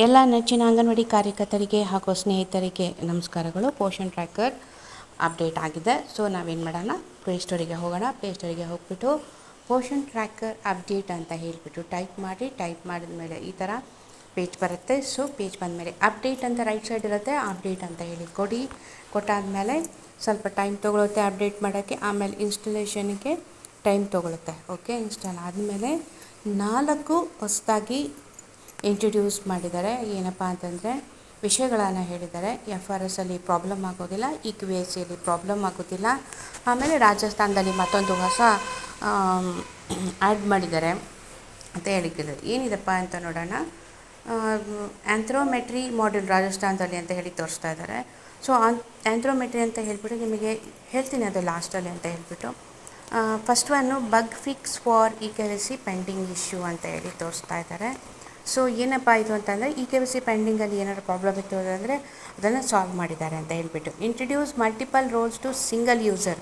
ಎಲ್ಲ ನೆಚ್ಚಿನ ಅಂಗನವಾಡಿ ಕಾರ್ಯಕರ್ತರಿಗೆ ಹಾಗೂ ಸ್ನೇಹಿತರಿಗೆ ನಮಸ್ಕಾರಗಳು. ಪೋಷನ್ ಟ್ರ್ಯಾಕರ್ ಅಪ್ಡೇಟ್ ಆಗಿದೆ. ಸೊ, ನಾವೇನು ಮಾಡೋಣ? ಪ್ಲೇಸ್ಟೋರಿಗೆ ಹೋಗೋಣ. ಪ್ಲೇಸ್ಟೋರಿಗೆ ಹೋಗ್ಬಿಟ್ಟು ಪೋಷನ್ ಟ್ರ್ಯಾಕರ್ ಅಪ್ಡೇಟ್ ಅಂತ ಹೇಳಿಬಿಟ್ಟು ಟೈಪ್ ಮಾಡಿ, ಟೈಪ್ ಮಾಡಿದ ಮೇಲೆ ಈ ಥರ ಪೇಜ್ ಬರುತ್ತೆ. ಸೊ, ಪೇಜ್ ಬಂದ ಮೇಲೆ ಅಪ್ಡೇಟ್ ಅಂತ ರೈಟ್ ಸೈಡ್ ಇರುತ್ತೆ. ಅಪ್ಡೇಟ್ ಅಂತ ಹೇಳಿ ಕೊಡಿ. ಕೊಟ್ಟಾದಮೇಲೆ ಸ್ವಲ್ಪ ಟೈಮ್ ತೊಗೊಳುತ್ತೆ ಅಪ್ಡೇಟ್ ಮಾಡೋಕ್ಕೆ. ಆಮೇಲೆ ಇನ್ಸ್ಟಲೇಷನ್ಗೆ ಟೈಮ್ ತೊಗೊಳುತ್ತೆ. ಓಕೆ, ಇನ್ಸ್ಟಾಲ್ ಆದಮೇಲೆ ನಾಲ್ಕು ಹೊಸದಾಗಿ ಇಂಟ್ರಡ್ಯೂಸ್ ಮಾಡಿದ್ದಾರೆ. ಏನಪ್ಪ ಅಂತಂದರೆ, ವಿಷಯಗಳನ್ನು ಹೇಳಿದ್ದಾರೆ. ಎಫ್ ಆರ್ ಎಸ್ ಅಲ್ಲಿ ಪ್ರಾಬ್ಲಮ್ ಆಗೋದಿಲ್ಲ ಇ ಕ್ಯೂ ಎಸ್ ಸಿಯಲ್ಲಿ ಪ್ರಾಬ್ಲಮ್ ಆಗೋದಿಲ್ಲ. ಆಮೇಲೆ ರಾಜಸ್ಥಾನದಲ್ಲಿ ಮತ್ತೊಂದು ಹೊಸ ಆ್ಯಡ್ ಮಾಡಿದ್ದಾರೆ ಅಂತ ಹೇಳಿದ್ದಾರೆ. ಏನಿದೆಪ್ಪ ಅಂತ ನೋಡೋಣ. ಆ್ಯಂಥ್ರೋಮೆಟ್ರಿ ಮಾಡ್ಯೂಲ್ ರಾಜಸ್ಥಾನದಲ್ಲಿ ಅಂತ ಹೇಳಿ ತೋರಿಸ್ತಾ ಇದ್ದಾರೆ. ಸೊ ಆ್ಯಂಥ್ರೋಮೆಟ್ರಿ ಅಂತ ಹೇಳಿಬಿಟ್ಟು ನಿಮಗೆ ಹೇಳ್ತೀನಿ ಅದು ಲಾಸ್ಟಲ್ಲಿ ಅಂತ ಹೇಳಿಬಿಟ್ಟು. First one bug fix for E K pending issue ಅಂತ ಹೇಳಿ ತೋರಿಸ್ತಾ ಇದ್ದಾರೆ. ಸೊ ಏನಪ್ಪ ಇದು ಅಂತಂದರೆ ಇ ಕೆ ಸಿ ಪೆಂಡಿಂಗಲ್ಲಿ ಏನಾದ್ರು ಪ್ರಾಬ್ಲಮ್ ಇತ್ತು ಅಂದರೆ ಅದನ್ನು ಸಾಲ್ವ್ ಮಾಡಿದ್ದಾರೆ ಅಂತ ಹೇಳ್ಬಿಟ್ಟು. Introduce multiple roles to single user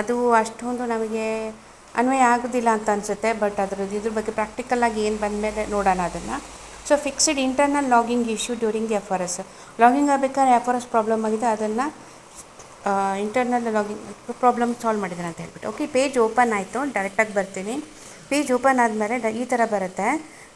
ಅದು ಅಷ್ಟೊಂದು ನಮಗೆ ಅನ್ವಯ ಆಗೋದಿಲ್ಲ ಅಂತ ಅನಿಸುತ್ತೆ ಬಟ್ ಅದ್ರದ್ದು ಇದ್ರ ಬಗ್ಗೆ ಪ್ರಾಕ್ಟಿಕಲಾಗಿ ಏನು ಬಂದಮೇಲೆ ನೋಡೋಣ ಅದನ್ನು. So fixed internal logging issue during the F R S logging ಆಗಬೇಕಾದ್ರೆ ಎಫ್ ಆರ್ ಎಸ್ ಪ್ರಾಬ್ಲಮ್ ಆಗಿದೆ, ಅದನ್ನು ಇಂಟರ್ನಲ್ ಲಾಗಿಂಗ್ ಪ್ರಾಬ್ಲಮ್ ಸಾಲ್ವ್ ಮಾಡಿದ್ದಾರೆ ಅಂತ ಹೇಳ್ಬಿಟ್ಟು. ಓಕೆ ಪೇಜ್ ಓಪನ್ ಆಯಿತು ಡೈರೆಕ್ಟಾಗಿ ಬರ್ತೀನಿ. ಪೇಜ್ ಓಪನ್ ಆದಮೇಲೆ ಈ ಥರ ಬರುತ್ತೆ.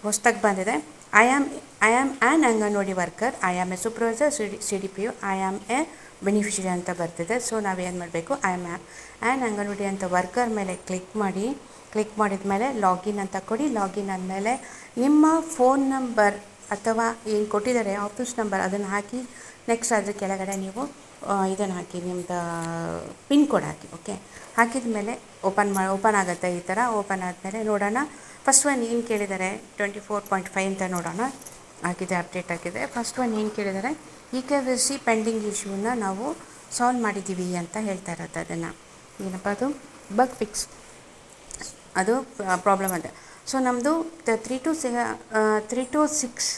ಹೊಸ್ದಾಗಿ ಬಂದಿದೆ. I am I am an Anganwadi worker. I am a supervisor C D C D P U I am a beneficiary ಅಂತ ಬರ್ತಿದೆ. ಸೊ ನಾವೇನು ಮಾಡಬೇಕು? ಐ ಆಮ್ ಆ್ಯನ್ ಅಂಗನವಾಡಿ ಅಂತ ವರ್ಕರ್ ಮೇಲೆ ಕ್ಲಿಕ್ ಮಾಡಿ, ಕ್ಲಿಕ್ ಮಾಡಿದ ಮೇಲೆ ಲಾಗಿನ್ ಅಂತ ಕೊಡಿ. ಲಾಗಿನ್ ಆದಮೇಲೆ ನಿಮ್ಮ ಫೋನ್ ನಂಬರ್ ಅಥವಾ ಏನು ಕೊಟ್ಟಿದ್ದಾರೆ ಆಫೀಸ್ ನಂಬರ್ ಅದನ್ನು ಹಾಕಿ, ನೆಕ್ಸ್ಟ್ ಅದ್ರ ಕೆಳಗಡೆ ನೀವು ಇದನ್ನು ಹಾಕಿ ನಿಮ್ಮದು ಪಿನ್ ಕೋಡ್ ಹಾಕಿ ಓಕೆ ಹಾಕಿದ ಮೇಲೆ ಓಪನ್ ಮಾ, ಓಪನ್ ಆಗುತ್ತೆ ಈ ಥರ ಓಪನ್ ಆದಮೇಲೆ ನೋಡೋಣ. ಫಸ್ಟ್ ಒನ್ ಏನು ಕೇಳಿದ್ದಾರೆ ಟ್ವೆಂಟಿ ಫೋರ್ ಪಾಯಿಂಟ್ ಫೈವ್ ಅಂತ ನೋಡೋಣ. ಆಗಿದೆ ಅಪ್ಡೇಟ್ ಆಗಿದೆ. ಫಸ್ಟ್ ಒನ್ ಏನು ಕೇಳಿದ್ದಾರೆ E K V C pending ಇಶ್ಯೂನ ನಾವು ಸಾಲ್ವ್ ಮಾಡಿದ್ದೀವಿ ಅಂತ ಹೇಳ್ತಾ ಇರೋದು ಅದನ್ನು. ಏನಪ್ಪ ಅದು? ಬಗ್ ಫಿಕ್ಸ್ ಅದು ಪ್ರಾಬ್ಲಮ್ ಅದೇ. ಸೊ ನಮ್ಮದು three two C three two six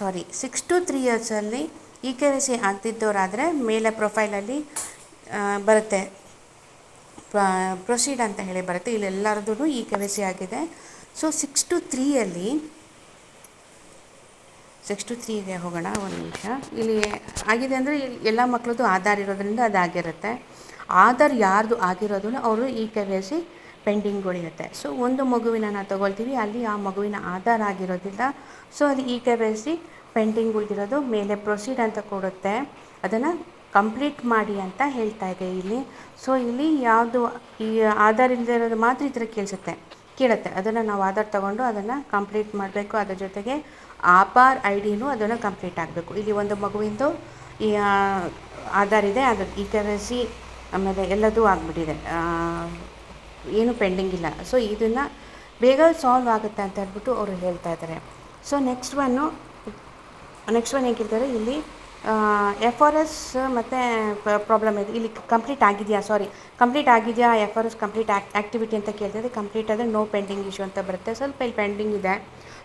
sorry six two three ಇಯರ್ಸಲ್ಲಿ E K V C ಆಗ್ತಿದ್ದವರಾದರೆ ಮೇಲೆ ಪ್ರೊಫೈಲಲ್ಲಿ ಬರುತ್ತೆ. ಪ್ರೊಸೀಡ್ ಅಂತ ಹೇಳಿ ಬರುತ್ತೆ. ಇಲ್ಲಿ ಈ ಕೆ ವೈ ಸಿ ಆಗಿದೆ. ಸೊ ಸಿಕ್ಸ್ ಟು ತ್ರೀಯಲ್ಲಿ ಸಿಕ್ಸ್ ಟು ತ್ರೀಗೆ ಹೋಗೋಣ ಒಂದು ನಿಮಿಷ. ಇಲ್ಲಿ ಆಗಿದೆ ಅಂದರೆ ಎಲ್ಲ ಮಕ್ಕಳದ್ದು ಆಧಾರ್ ಇರೋದ್ರಿಂದ ಅದಾಗಿರುತ್ತೆ. ಆಧಾರ್ ಯಾರ್ದು ಆಗಿರೋದನ್ನು ಅವರು E K V C pending ಉಳಿಯುತ್ತೆ ಸೊ ಒಂದು ಮಗುವಿನ ನಾವು ತೊಗೊಳ್ತೀವಿ. ಅಲ್ಲಿ ಆ ಮಗುವಿನ ಆಧಾರ್ ಆಗಿರೋದಿಲ್ಲ ಸೊ ಅದು ಈ ಕೆ ವಿ ಸಿ ಪೆಂಡಿಂಗ್ ಉಳಿದಿರೋದು ಮೇಲೆ ಪ್ರೊಸೀಡ್ ಅಂತ ಕೊಡುತ್ತೆ. ಅದನ್ನು ಕಂಪ್ಲೀಟ್ ಮಾಡಿ ಅಂತ ಹೇಳ್ತಾ ಇದೆ ಇಲ್ಲಿ. ಸೊ ಇಲ್ಲಿ ಯಾವುದು ಈ ಆಧಾರ್ ಇಲ್ಲದೆ ಇರೋದು ಮಾತ್ರ ಈ ಕೇಳಿಸುತ್ತೆ. ಕೇಳುತ್ತೆ. ಅದನ್ನು ನಾವು ಆಧಾರ್ ತಗೊಂಡು ಅದನ್ನು ಕಂಪ್ಲೀಟ್ ಮಾಡಬೇಕು. ಅದ್ರ ಜೊತೆಗೆ ಆಪಾರ್ ಐ ಡಿನೂ ಅದನ್ನು ಕಂಪ್ಲೀಟ್ ಆಗಬೇಕು. ಇಲ್ಲಿ ಒಂದು ಮಗುವಿಂದು ಈ ಆಧಾರ್ ಇದೆ. ಅದು ಈ ಕೆ ಸಿ ಆಮೇಲೆ ಎಲ್ಲದೂ ಆಗಿಬಿಟ್ಟಿದೆ. ಏನು ಪೆಂಡಿಂಗ್ ಇಲ್ಲ. ಸೊ ಇದನ್ನು ಬೇಗ ಸಾಲ್ವ್ ಆಗುತ್ತೆ ಅಂತ ಹೇಳ್ಬಿಟ್ಟು ಅವರು ಹೇಳ್ತಾ ಇದ್ದಾರೆ. So next one next one ಹೇಗಿರ್ತಾರೆ ಇಲ್ಲಿ ಎಫ್ ಆರ್ ಎಸ್ ಮತ್ತು ಪ್ರಾಬ್ಲಮ್ ಇದೆ. ಇಲ್ಲಿ ಕಂಪ್ಲೀಟ್ ಆಗಿದೆಯಾ? ಸಾರಿ ಕಂಪ್ಲೀಟ್ ಆಗಿದೆಯಾ? F R S complete activity ಅಂತ ಕೇಳ್ತಿದೆ ಕಂಪ್ಲೀಟ್ ಆದರೆ ನೋ ಪೆಂಡಿಂಗ್ ಇಶ್ಯೂ ಅಂತ ಬರುತ್ತೆ. ಸ್ವಲ್ಪ ಇಲ್ಲಿ ಪೆಂಡಿಂಗ್ ಇದೆ.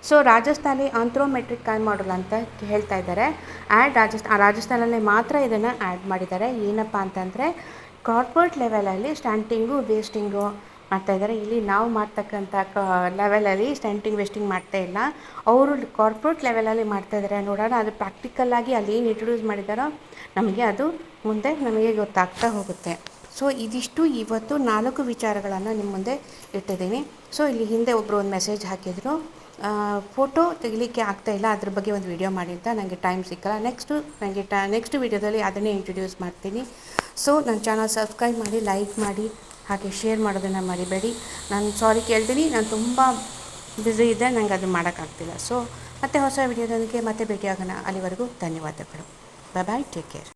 ಸೊ ರಾಜಸ್ಥಾನಿ ಆಂಥ್ರೋಮೆಟ್ರಿಕ್ ಕಾಲ್ ಮಾಡಲ್ ಅಂತ ಹೇಳ್ತಾ ಇದ್ದಾರೆ. ಆ್ಯಡ್ ರಾಜಸ್ಥಾನ ರಾಜಸ್ಥಾನಲ್ಲೇ ಮಾತ್ರ ಇದನ್ನು ಆ್ಯಡ್ ಮಾಡಿದ್ದಾರೆ. ಏನಪ್ಪ ಅಂತಂದರೆ ಕಾರ್ಪೊರೇಟ್ ಲೆವೆಲಲ್ಲಿ ಸ್ಟ್ಯಾಂಟಿಂಗು ವೇಸ್ಟಿಂಗು ಮಾಡ್ತಾಯಿದ್ದಾರೆ ಇಲ್ಲಿ ನಾವು ಮಾಡ್ತಕ್ಕಂಥ ಲೆವೆಲಲ್ಲಿ ಸ್ಟ್ಯಾಂಟಿಂಗ್ ವೇಸ್ಟಿಂಗ್ ಮಾಡ್ತಾ ಇಲ್ಲ. ಅವರು ಕಾರ್ಪೊರೇಟ್ ಲೆವೆಲಲ್ಲಿ ಮಾಡ್ತಾಯಿದ್ದಾರೆ ನೋಡೋಣ. ಅದು ಪ್ರಾಕ್ಟಿಕಲ್ಲಾಗಿ ಅಲ್ಲಿ ಏನು ಇಂಟ್ರೊಡ್ಯೂಸ್ ಮಾಡಿದಾರೋ ನಮಗೆ ಅದು ಮುಂದೆ ನಮಗೆ ಗೊತ್ತಾಗ್ತಾ ಹೋಗುತ್ತೆ. ಸೊ ಇದಿಷ್ಟು ಇವತ್ತು ನಾಲ್ಕು ವಿಚಾರಗಳನ್ನು ನಿಮ್ಮ ಮುಂದೆ ಇಟ್ಟಿದ್ದೀನಿ. ಸೊ ಇಲ್ಲಿ ಹಿಂದೆ ಒಬ್ಬರು ಒಂದು ಮೆಸೇಜ್ ಹಾಕಿದರು. ಫೋಟೋ ತೆಗಿಲಿಕ್ಕೆ ಇಲ್ಲ. ಅದ್ರ ಬಗ್ಗೆ ಒಂದು ವಿಡಿಯೋ ಮಾಡಿ ಅಂತ ನನಗೆ ಟೈಮ್ ಸಿಕ್ಕಲ್ಲ. ನೆಕ್ಸ್ಟು ನನಗೆ ಟ ನೆಕ್ಸ್ಟ್ ವಿಡಿಯೋದಲ್ಲಿ ಅದನ್ನೇ ಇಂಟ್ರೊಡ್ಯೂಸ್ ಮಾಡ್ತೀನಿ. ಸೊ ನನ್ನ ಚಾನಲ್ ಸಬ್ಸ್ಕ್ರೈಬ್ ಮಾಡಿ ಲೈಕ್ ಮಾಡಿ. ಹಾಗೆ ಶೇರ್ ಮಾಡೋದನ್ನು ಮರಿಬೇಡಿ. ನಾನು ಸಾರಿ ಕೇಳ್ತೀನಿ, ನಾನು ತುಂಬ ಬ್ಯುಸಿ ಇದೆ ನನಗೆ ಅದು ಮಾಡೋಕ್ಕಾಗ್ತಿಲ್ಲ. ಸೊ ಮತ್ತೆ ಹೊಸ ವಿಡಿಯೋದೊಂದಿಗೆ ಮತ್ತೆ ಭೇಟಿಯಾಗೋಣ. ಅಲ್ಲಿವರೆಗೂ ಧನ್ಯವಾದಗಳು. ಬಾಯ್ ಬಾಯ್ ಟೇಕ್ ಕೇರ್